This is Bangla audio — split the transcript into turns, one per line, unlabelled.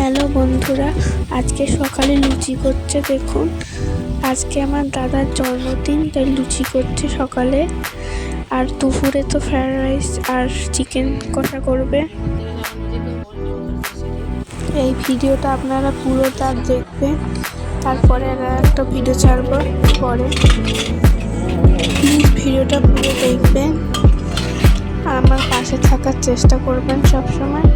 হ্যালো বন্ধুরা, আজকে সকালে লুচি করছে, দেখুন। আজকে আমার দাদার জন্মদিন, তাই লুচি করছে সকালে। আর দুপুরে তো ফ্রায়েড রাইস আর চিকেন কষা করবে? এই ভিডিওটা আপনারা পুরো তার দেখবেন। তারপরে আর একটা ভিডিও ছাড়বো পরে। প্লিজ ভিডিওটা পুরো দেখবেন। আর আমার পাশে থাকার চেষ্টা করবেন সবসময়।